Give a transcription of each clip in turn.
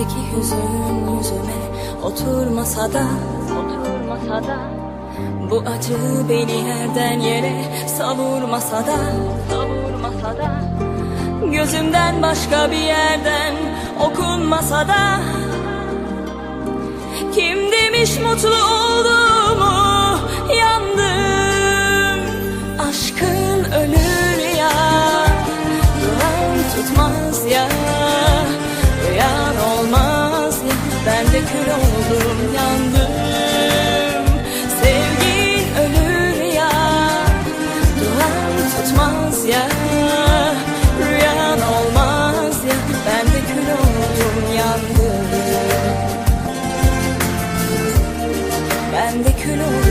İçimdeki hüzün yüzüme oturmasa da? Oturmasa da? Bu acı beni yerden yere savurmasa da? Savurmasa da? Gözümden başka bir yerden okunmasa da? Kim demiş mutlu olduğumu Ben de kül oldum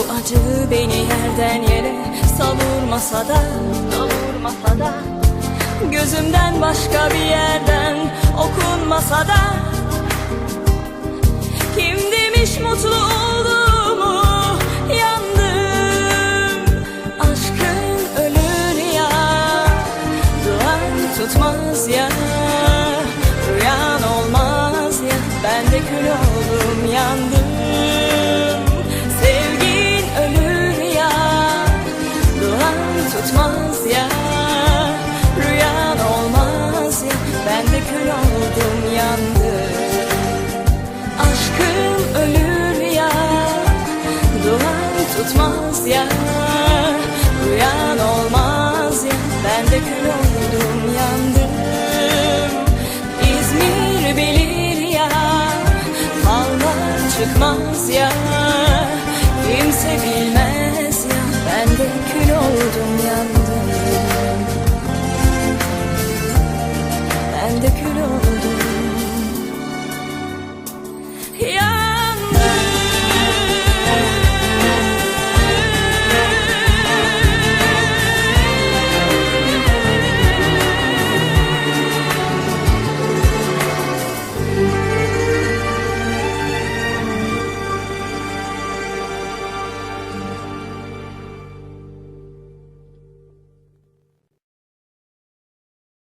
Bu acı beni yerden yere savurmasa da Savurmasa da Gözümden başka bir yerden okunmasa da Ben de kül oldum yandım. Aşkım ölür ya Duman tutmaz ya Rüyan olmaz ya. Ben de kül oldum yandım. İzmir bilir ya Fallar çıkmaz ya. Kimse bilmez ya Ben de kül oldum